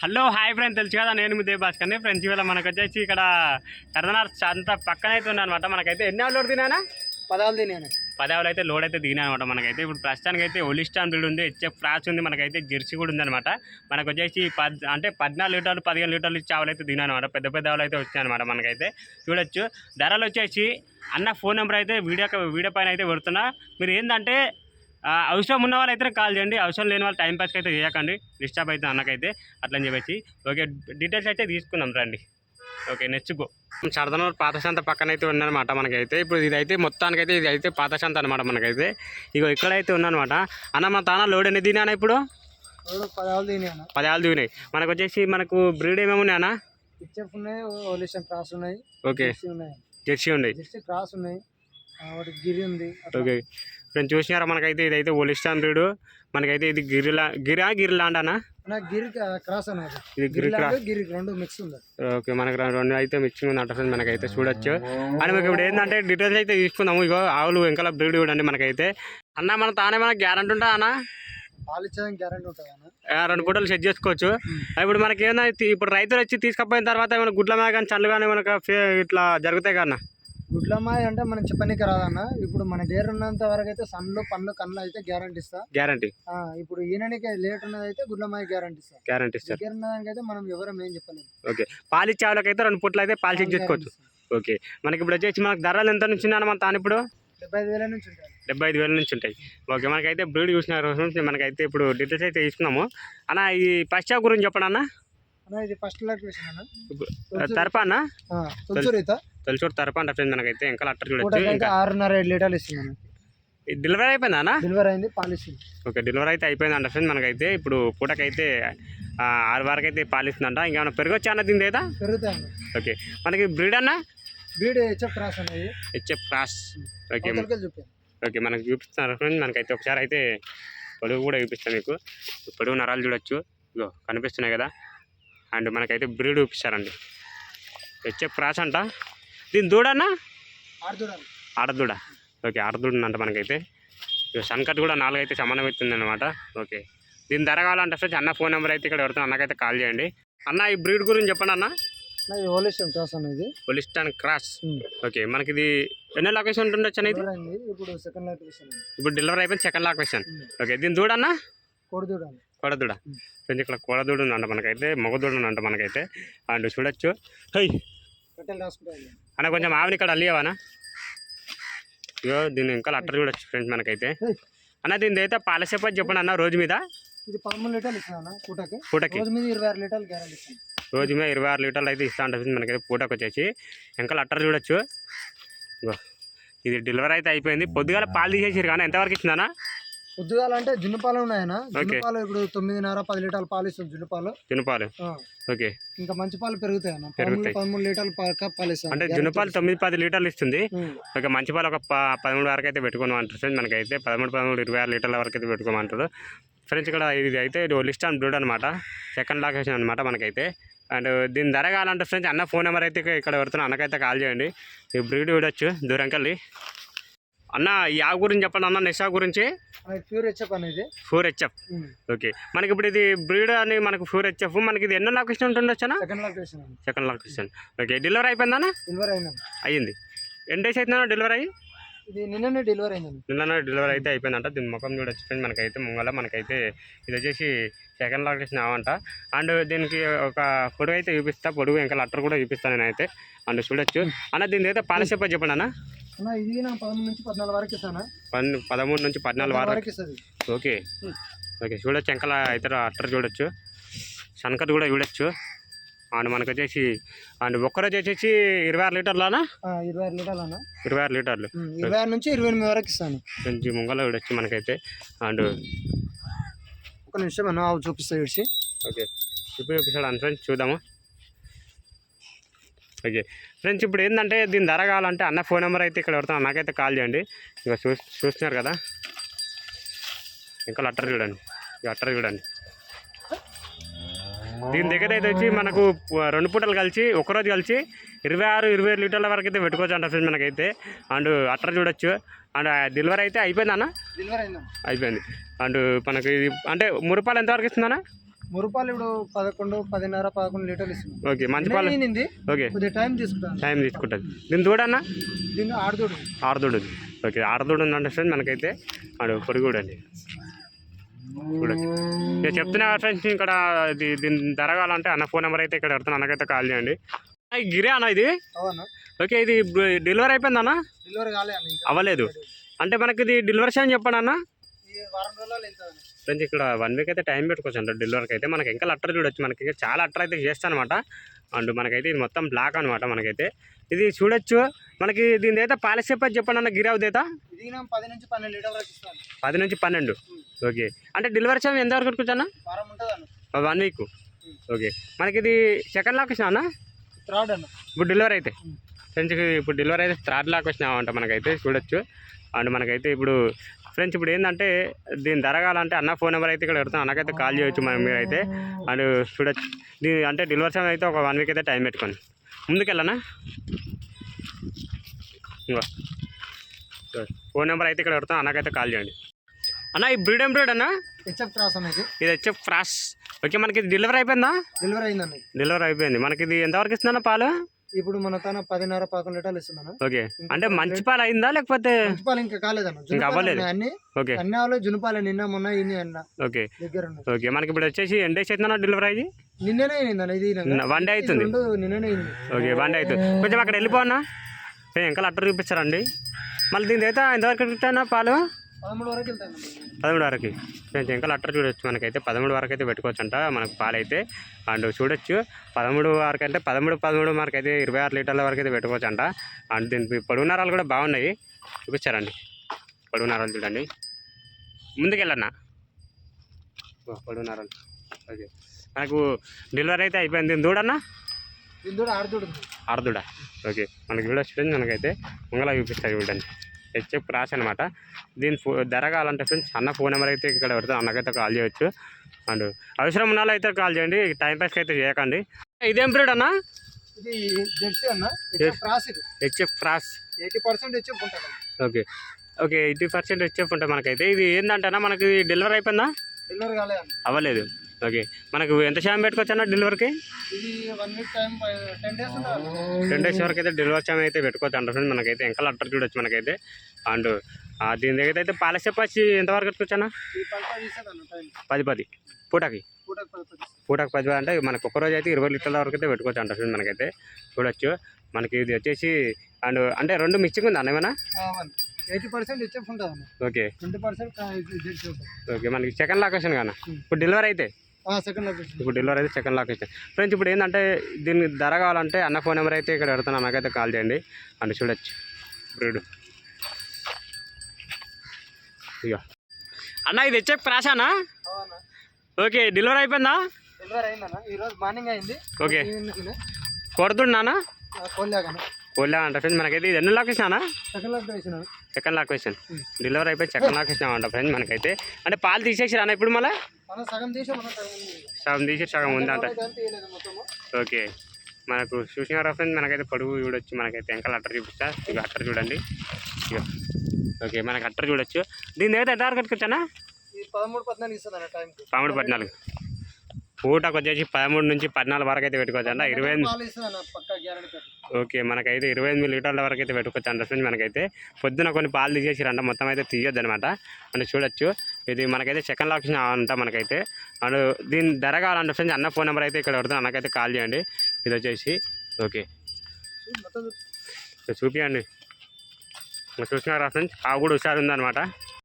Hello hi friend. తెలుసు కదా నేను మీ దేవ్ భాస్కర్ని. ఫ్రెండ్స్ ఇవాళ మనకు వచ్చేసి ఇక్కడ కర్దనార్ అంత పక్కన అయితే ఉందన్నమాట. మనకైతే ఎన్ని ఆవులు లోడ్ తినానా పదాలు తినేను పది ఆవులు అయితే లోడ్ అయితే దిగినాయి అనమాట మనకైతే. ఇప్పుడు ప్రస్తుతానికి అయితే ఒలిస్టాన్ బ్రీడ్ ఉంది హెచ్ఎఫ్ ఫ్రాస్ ఉంది మనకైతే జెర్సీ కూడా ఉందన్నమాట. మనకు వచ్చేసి పద్ అంటే పద్నాలుగు లీటర్లు పదిహేను లీటర్లు ఇచ్చే ఆవులు అయితే దిగినాయి అనమాట పెద్ద పెద్ద ఆవులు అయితే వచ్చాయి అనమాట మనకైతే. చూడొచ్చు. ధరలు వచ్చేసి అన్న ఫోన్ నెంబర్ అయితే వీడియో వీడియో పైన అయితే పెడుతున్నా. మీరు ఏంటంటే అవసరం ఉన్న వాళ్ళు అయితే కాల్ చేయండి. అవసరం లేని వాళ్ళు టైం పాస్కి అయితే చేయకండి. డిస్టర్బ్ అయితే అన్నకైతే అట్లని చెప్పేసి. ఓకే డీటెయిల్స్ అయితే తీసుకుందాం రండి. ఓకే నెక్స్ట్ గో సరదనూరు పాత సంత పక్కన అయితే ఉందన్నమాట మనకైతే. ఇప్పుడు ఇదైతే మొత్తానికైతే ఇది అయితే పాత సంత అనమాట మనకైతే. ఇగో ఇక్కడైతే ఉందన్నమాట. అన్న మన తాన లోడ్ ఎన్ని తినా ఇప్పుడు? పదాలు పదేళ్ళు దిగినాయి మనకు వచ్చేసి మనకు బ్రీడ్ ఏమేమి ఉన్నాయన్నా ఉన్నాయి క్రాస్ ఉన్నాయి ఓకే. జెర్సీ ఉన్నాయి. క్రాస్ ఉన్నాయి. గిరి ఉంది. ఓకే. ఫ్రెండ్స్ చూసినారా? మనకైతే ఇదైతే ఒలిస్టాన్ బ్రీడ్ మనకైతే ఇది గిరిలా గిరా గిరిలాండ్ అన్న గిరి క్రాస్ ఇది గిరి ఓకే మనకు రెండు అయితే మిక్సింగ్ ఉంది అంటే మనకైతే చూడొచ్చు. అండ్ మీకు ఇప్పుడు ఏంటంటే డీటెయిల్స్ అయితే తీసుకుందాము. ఇగో ఆవులు వెంకల బ్రీడ్ చూడండి మనకైతే. అన్న మన తానే మనకు గ్యారంటీ ఉంటా అన్న? రెండు పూటలు సెట్ చేసుకోవచ్చు. ఇప్పుడు మనకి ఏమైనా ఇప్పుడు రైతులు వచ్చి తీసుకపోయిన తర్వాత ఏమైనా గుడ్ల మీద కానీ చల్లు కానీ మనకు ఇట్లా జరుగుతాయి కన్నా గుడ్లమ్మాయి అంటే మనం చెప్పనీకి రాదన్న. ఇప్పుడు మన దగ్గర ఉన్నంత వరకు అయితే సన్లు పండ్లు కళ్ళు అయితే గ్యారంటీ ఇస్తా. గ్యారంటీ ఇప్పుడు ఈయనకి లేట్ ఉన్నది అయితే గుడ్లమ్మాయి గ్యారంటీ ఇస్తా. గ్యారంటీ ఇస్తారు. దగ్గర ఉన్నదానికి అయితే మనం ఎవరం ఏం చెప్పలేము. ఓకే. పాలు ఇచ్చే వాళ్ళకి అయితే రెండు పూటలు అయితే పాలు చెక్ చేసుకోవచ్చు. ఓకే. మనకి ఇప్పుడు వచ్చేసి మనకు ధరలు ఎంత నుంచి మన తాను ఇప్పుడు? డెబ్బై ఐదు వేల నుంచి ఉంటుంది డెబ్బై ఐదు వేల నుంచి ఉంటాయి. ఓకే. మనకైతే బ్రీడ్ చూసిన రోజు నుంచి మనకైతే ఇప్పుడు డీటెయిల్స్ అయితే తీసుకున్నాము. అన్న ఈ పశ్చాప్ గురించి చెప్పండి అన్న అన్న ఇది ఫస్ట్ లొకేషన్ అన్న. తరపా తరపా అంటే మనకైతే ఇంకా చూడొచ్చు. ఇంకా ఆరున్నర ఏడు లీటర్లు ఇస్తున్నాను డెలివరీ అయిపోయిందా అన్న? డెలివరీ అయింది పాలసీ ఓకే డెలివరీ అయితే అయిపోయింది అంటే ఫ్రెండ్ మనకైతే. ఇప్పుడు పూటకైతే ఆరు వరకు అయితే పాలిస్తుందంట ఇంకేమైనా పెరగొచ్చా అన్న దీని అయితే పెరుగుతాయి ఓకే మనకి బ్రీడ్ అన్న? బీడ్ హెచ్ఎఫ్ క్రాస్ అనేది హెచ్ఎఫ్ క్రాస్. ఓకే ఓకే మనకు చూపిస్తున్నారు ఫ్రెండ్. మనకైతే ఒకసారి అయితే పొడుగు కూడా చూపిస్తాను మీకు. పొడుగు నరాలు చూడొచ్చు. ఇగో కనిపిస్తున్నాయి కదా. అండ్ మనకైతే బ్రీడ్ చూపిస్తారండి. హెచ్ఎఫ్ క్రాస్ అంట. దీని ఆడుతున్నాను ఆడదూడ ఓకే ఆడదూడ అంట మనకైతే. ఇక సన్కట్ కూడా నాలుగు అయితే సమానం అవుతుంది అనమాట ఓకే. దీని ధర కావాలంటే ఫ్రెండ్స్ అన్న ఫోన్ నెంబర్ అయితే ఇక్కడ పెడుతున్నా అన్నకైతే కాల్ చేయండి. అన్న ఈ బ్రీడ్ గురించి చెప్పండి అన్న. ఇది హోలిస్టన్ క్రాస్ అనేది పొలిస్టాన్ క్రాస్ ఓకే మనకి ఇది ఎన్నో లొకేషన్ ఉంటుండొచ్చు అనేది? ఇప్పుడు సెకండ్ లొకేషన్ ఇప్పుడు డెలివరీ అయిపోయింది సెకండ్ లొకేషన్ ఓకే దీని దూడన్నా? కొడుదూడాలి కోడదూడ? ఫ్రెండ్స్ ఇక్కడ కోడదూడ ఉందంట మనకైతే మగదూడ ఉందంట మనకైతే. అండ్ చూడొచ్చు. హై! అన్న కొంచెం ఆవిని ఇక్కడ అల్లియవానా? ఇగో దీని ఇంకా అట్టర్ చూడొచ్చు ఫ్రెండ్స్ మనకైతే. అన్న దీని అయితే పాలసేపతి చెప్పండి అన్న రోజు మీద? ఇది పదమూడు లీటర్లు ఇస్తున్నాను పూటకి. పూటకి. రోజు మీద ఇరవై ఆరు లీటర్లు గ్యారంటీ ఇస్తాను. రోజు మీద ఇరవై ఆరు లీటర్లు అయితే ఇస్తా ఉంటుంది మనకైతే పూటకి వచ్చేసి. ఇంకా అట్టర్ చూడొచ్చు. ఇది డెలివరీ అయితే అయిపోయింది. పొద్దుగాల పాలు తీసేసారు కానీ ఎంతవరకు ఇచ్చిందన్నా పొద్దుగాల అంటే జున్ను పాలు ఉన్నాయన? జున్ను పాలు ఇప్పుడు తొమ్మిదిన్నర పది లీటర్లు పాలు ఇస్తుంది జున్ను పాలు జునుపాలు ఆ, ఓకే. ఇంకా మంచి పాలు పెరుగుతాయి. పదమూడు లీటర్లు పాలు ఇస్తాను. అంటే జునుపాలు తొమ్మిది పది లీటర్లు ఇస్తుంది. ఓకే మంచి పాలు ఒక పదమూడు వరకు అయితే పెట్టుకోమంటారు మనకైతే. పదమూడు పదమూడు ఇరవై ఆరు లీటర్ల వరకు అయితే పెట్టుకోమంటారు ఫ్రెండ్స్ ఇక్కడ ఇది అయితే లిస్ట్ ఆన్ బ్రూడ్ అనమాట సెకండ్ లొకేషన్ అనమాట మనకైతే. అండ్ దీని ధర కావాలంటే ఫ్రెండ్స్ అన్న ఫోన్ నెంబర్ అయితే ఇక్కడ పెడుతున్నా. అన్నకైతే కాల్ చేయండి. ఈ బ్రీడ్ చూడొచ్చు. దూరంకెళ్ళి అన్న ఈ ఆవు గురించి చెప్పండి అన్న ఆవు గురించి? ప్యూర్ హెచ్ఎఫ్ అనేది ఫోర్ హెచ్ఎఫ్. ఓకే. మనకి ఇప్పుడు ఇది బ్రీడ్ అని మనకు ఫోర్ హెచ్ఎఫ్. మనకి ఇది ఎన్నో లొకేషన్ ఉంటుండొచ్చు అన్న second location second location. Okay. Delivery అయిపోయిందన్న delivery అయిందండి అయ్యింది. ఎన్ని డేస్ అవుతుందన్న డెలివరీ అయ్యి? ఇది నిన్ననే డెలివరీ అయిందండి నిన్న డెలివరీ అయితే అయిపోయిందంట. దీని ముఖం చూడొచ్చు ఫ్రెండ్. మనకైతే ముంగల మనకైతే ఇది వచ్చేసి సెకండ్ లొకేషన్ అవంట అండ్ దీనికి ఒక పొడుగు అయితే చూపిస్తా. పొడుగు ఇంకా లట్టర్ కూడా చూపిస్తాను నేనైతే. అండ్ చూడొచ్చు. అన్న దీని అయితే పాలసీపై చెప్పండి అన్న? ఇది నా పదమూడు నుంచి పద్నాలుగు వరకు ఇస్తాను పన్ పదమూడు నుంచి పద్నాలుగు వారాలు వరకు. ఇస్తుంది. ఓకే. ఓకే చూడొచ్చు ఎంకల అయితే అట్టర్ చూడొచ్చు. సన్కట్ కూడా చూడొచ్చు. అండ్ మనకు వచ్చేసి అండ్ ఒక్కరోజు వచ్చేసి ఇరవై ఆరు లీటర్లనా ఇరవై ఆరు లీటర్లు అన్న. ఇరవై ఆరు లీటర్లు. ఇరవై ఆరు నుంచి ఇరవై ఎనిమిది వరకు ఇస్తాను. కొంచెం ముంగల చూడొచ్చు మనకైతే. అండ్ ఒక నిమిషం అన్న అవి చూపిస్తా విడిచి ఓకే. ఇప్పుడు చూపిస్తాడు ఫ్రెండ్స్ చూద్దాము. ఓకే ఫ్రెండ్స్ ఇప్పుడు ఏంటంటే దీని ధర కావాలంటే అన్న ఫోన్ నెంబర్ అయితే ఇక్కడ పెడతాను. నాకైతే కాల్ చేయండి. ఇక చూ చూస్తున్నారు కదా? ఇంకా అట్టర్ చూడండి. ఇక అట్టర్ చూడండి. దీని దగ్గర అయితే వచ్చి మనకు రెండు పూటలు కలిసి ఒకరోజు కలిసి ఇరవై ఆరు ఇరవై ఏడు లీటర్ల వరకు అయితే పెట్టుకోవచ్చు అంట ఫ్రెండ్స్ మనకైతే. అండ్ అట్టర్ చూడొచ్చు. అండ్ డెలివరీ అయితే అయిపోయిందన్న డెలివరీ అయిందండి అయిపోయింది. అండ్ మనకి అంటే మురుపాలు ఎంతవరకు ఇస్తుందన్నా? మురుపాలు ఇప్పుడు పదకొండు పదిన్నర పదకొండు లీటర్లు ఇస్తున్నాం. ఓకే మంచి పాలు. ఓకే. కొద్దిగా టైం తీసుకుంటాను. టైం తీసుకుంటుంది దీని దూడన్నా దీన్ని ఆడుతోడు ఆరుదూడు. ఉంది ఓకే ఆరుదూడు ఉందంటే ఫ్రెండ్స్ మనకైతే ఆడు పొడిగూడు అండి. చూడొచ్చు ఇక చెప్తున్నా ఫ్రెండ్స్ ఇక్కడ ఇది దీని ధర కావాలంటే అన్న ఫోన్ నెంబర్ అయితే ఇక్కడ పెడుతున్నా అన్నకైతే కాల్ చేయండి. గిరే అన్న ఇది? ఓకే ఇది డెలివరీ అయిపోయింది అన్న? డెలివరీ కాలే అన్న ఇంకా. అవ్వలేదు. అంటే మనకి ఇది డెలివరీ చేయని చెప్పండి అన్న. ఫ్రెండ్స్ ఇక్కడ వన్ వీక్ అయితే టైం పెట్టుకోవచ్చు అంట డెలివరీకి అయితే మనకి ఇంకా లెటర్ చూడొచ్చు. మనకి ఇంకా చాలా లెటర్ అయితే చేస్తాను అనమాట అండ్ మనకైతే ఇది మొత్తం బ్లాక్ అనమాట మనకైతే. ఇది చూడొచ్చు. మనకి దీని అయితే పాలసీ చెప్పని చెప్పండి అన్న ఇది నేను పది నుంచి పన్నెండు పది నుంచి ఓకే. అంటే డెలివరీ సమయం ఎంత వరకు పెట్టుకోవచ్చా అన్న? One week. ఓకే. మనకి ఇది సెకండ్ లాక్ వచ్చినా అన్న? థర్డ్ అన్న. ఇప్పుడు డెలివరీ అయితే. ఫ్రెండ్స్ ఇప్పుడు డెలివరీ అయితే థర్డ్ లాక్ వచ్చినామంట మనకైతే. చూడొచ్చు. అండ్ మనకైతే ఇప్పుడు ఫ్రెండ్స్ ఇప్పుడు ఏంటంటే దీని ధర కావాలంటే అన్న ఫోన్ నెంబర్ అయితే ఇక్కడ పెడతాం. అన్నకైతే కాల్ చేయొచ్చు మనం మీరైతే. అండ్ చూడొచ్చు దీని అంటే డెలివరీ సమయం అయితే ఒక వన్ వీక్ అయితే టైం పెట్టుకోండి. ముందుకెళ్ళనా? ఇంకో. ఫోన్ నెంబర్ అయితే ఇక్కడ పెడతాం. అన్నకైతే కాల్ చేయండి. అన్న ఈ బ్రీడ్ ఏం బ్రీడ్ అన్న? హెచ్ఎఫ్ క్రాస్ అనేది ఇది. వచ్చే ఫ్రాష్ ఓకే మనకి డెలివరీ అయిపోయిందా? డెలివరీ ఇది. డెలివరీ అయిపోయింది. మనకి ఇది ఎంతవరకు ఇస్తుందన్న పాలు? ఇప్పుడు మన తన పదిన్నర పదకొండు లీటర్లు ఇస్తున్నాను ఓకే. అంటే మంచి పాలు అయిందా లేకపోతే ఇంకా కాలేదన్న. ఇంకా జునుపాలు. ఉన్నాయి అన్ని ఓకే. అన్ని వాళ్ళు జునుపాలే నిన్న మొన్న ఇన్ని అన్న. ఓకే. దగ్గర ఓకే. మనకి ఇప్పుడు వచ్చేసి ఎన్ని డేస్ అవుతుందన్న డెలివరీ అయ్యి నిన్ననే అయిందన్న ఇది వన్ డే అవుతుంది. నిన్ననే అయింది. ఓకే వన్ డే అవుతుంది. కొంచెం అక్కడ వెళ్ళిపోనా ఇంకా లెటర్ చూపిస్తారండి. మళ్ళీ దీని అయితే ఎంతవరకు పాలు? పదమూడు వరకు వెళ్తాను పదమూడు వరకు. కొంచెం ఇంకా లెటర్ చూడొచ్చు. మనకైతే పదమూడు వరకు అయితే పెట్టుకోవచ్చు అంట మనకు పాలు అయితే అండ్ చూడొచ్చు. పదమూడు వరకు అంటే పదమూడు పదమూడు వరకు అయితే ఇరవై ఆరు లీటర్ల వరకు అయితే పెట్టుకోవచ్చు అంట అండ్ దీనికి పొడుగు నరాలు కూడా బాగున్నాయి. చూపించారండి. పొడుగు నరాలు చూడండి. ముందుకెళ్ళన్నా. ఓ, పొడుగు నరాలు ఓకే. మనకు డెలివరీ అయితే అయిపోయింది. దీని దూడన్నా? అర్ధుడా ఓకే. మనకి చూడొచ్చు మనకైతే ముంగల చూపిస్తాయి చూడండి. హెచ్ఎఫ్ రాసి అనమాట దీని ఫో ధర కావాలంటే ఫ్రెండ్స్ అన్న ఫోన్ నెంబర్ అయితే ఇక్కడ పెడితే అన్నకైతే కాల్ చేయొచ్చు. అండ్ అవసరం ఉన్న అయితే కాల్ చేయండి టైం పాస్కి అయితే చేయకండి. ఇదేం పీరియడ్ అన్న? ఇది జెర్సీ అన్న HF cross eighty percent HF ఉంటుంది అన్న. Okay. Okay eighty percent HF ఉంటుంది మనకైతే. ఇది ఏంటంటే మనకి డెలివరీ అయిపోయిందా? డెలివరీ కాలే అన్న అవ్వలేదు. ఓకే. మనకు ఎంత శాతం పెట్టుకోవచ్చు అన్న డెలివరీకి టెన్ డేస్ వరకు అయితే డెలివరీ టైం అయితే పెట్టుకోవచ్చు అంటారు మనకైతే. ఇంకా లెటర్ చూడొచ్చు మనకైతే. అండ్ దీని దగ్గర అయితే పాలసీ వచ్చి ఎంతవరకు పెట్టుకోవచ్చు అన్న పది పది. పూటకి? పూటకు పది అంటే మనకు ఒక రోజు అయితే ఇరవై లీటర్ల వరకు అయితే పెట్టుకోవచ్చు అంటారు మనకైతే. చూడొచ్చు. మనకి ఇది వచ్చేసి అండ్ అంటే రెండు మిక్సింగ్ ఉంది అన్న ఏమైనా ఎయిటీ పర్సెంట్ హెచ్ఎఫ్ ఉంటుంది ఓకే. Twenty percent okay. మనకి సెకండ్ లొకేషన్ కానీ? ఇప్పుడు డెలివరీ అయితే? ఇప్పుడు డెలివరీ అయితే సెకండ్ లొకేషన్ ఫ్రెండ్స్ ఇప్పుడు ఏంటంటే దీనికి ధర కావాలంటే అన్న ఫోన్ నెంబర్ అయితే ఇక్కడ పెడుతున్నాను నాకైతే కాల్ చేయండి. అండ్ చూడొచ్చు. బ్రీడ్ ఇక అన్న ఇది వచ్చే ప్రాశానా అవునా? ఓకే డెలివరీ అయిపోయిందా? డెలివరీ అయిందన్న. ఈ రోజు మార్నింగ్ అయింది. ఓకే. కోళ్ళ అంట ఫ్రెండ్స్ మనకైతే ఇది ఎన్ని లొకేషన్ అన్న? Second location second location delivery అయిపోయి సెకండ్ లొకేషన్ అంట ఫ్రెండ్స్ మనకైతే. అంటే పాలు తీసేసి అన్న ఇప్పుడు మళ్ళీ? సగం తీసి సగం ఉంది. ఉందంట మొత్తము. ఓకే. మనకు చూసిన ఫ్రెండ్స్ మనకైతే పొడుగు చూడొచ్చు. మనకైతే ఇంకా అట్టర్ చూపిస్తా. ఇక అట్టర్ చూడండి. ఇక ఓకే మనకి అట్టర్ చూడొచ్చు. దీని దగ్గర ఎంత వరకు కట్టుకొచ్చానా పదమూడు పద్నాలుగు పదమూడు పద్నాలుగు. పూటకు వచ్చేసి పదమూడు నుంచి పద్నాలుగు వరకు అయితే పెట్టుకోవచ్చు అంట ఇరవై ఓకే మనకైతే ఇరవై ఎనిమిది లీటర్ల వరకు అయితే పెట్టుకోవచ్చు అంట ఫ్రెండ్స్ మనకైతే పొద్దున కొన్ని పాలు తీసేసిరంట మొత్తం అయితే తీయొద్దు అనమాట అంటే చూడొచ్చు. ఇది మనకైతే సెకండ్ ఆప్షన్ అంట మనకైతే. అండ్ దీని ధర కావాలంటే ఫ్రెండ్స్ అన్న ఫోన్ నెంబర్ అయితే ఇక్కడ పడుతుంది అన్నకైతే కాల్ చేయండి. ఇది వచ్చేసి ఓకే. మొత్తం చూపించండి చూసినారా ఫ్రెండ్స్? ఆ కూడా హుషారు ఉందన్నమాట